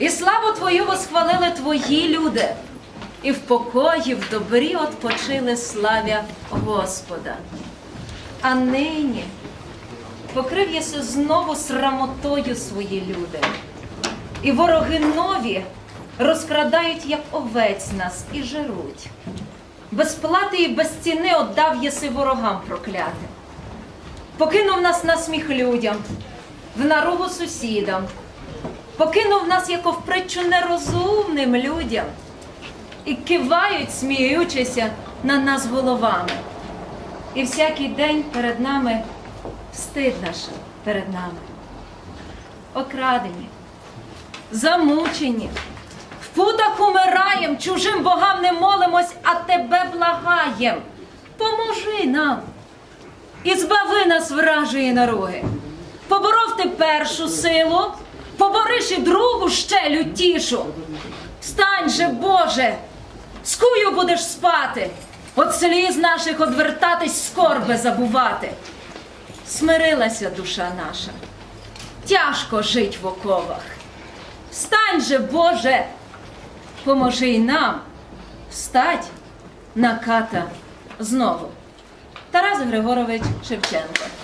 І славу Твою восхвалили Твої люди, і в покої, в добрі odpoчили славя Господа. А нині покрив єси знову срамотою свої люди. І вороги нові розкрадають, як овець нас, і жеруть. Без плати і без ціни отдав єси ворогам проклятим. Покинув нас на сміх людям, в наругу сусідам, покинув нас, як в нерозумним людям, і кивають, сміючися на нас головами. І всякий день перед нами стид наш перед нами. Окрадені, замучені, в путах умираєм, чужим богам не молимось, а тебе благаєм. Поможи нам і збави нас вражої нароги. Поборов ти першу силу, побориш і другу ще лютішу. Встань же, Боже, скую будеш спати, от сліз наших одвертатись, скорби забувати. Смирилася душа наша, тяжко жить в оковах. Встань же, Боже, поможи й нам встать на ката знову. Тарас Григорович Шевченко.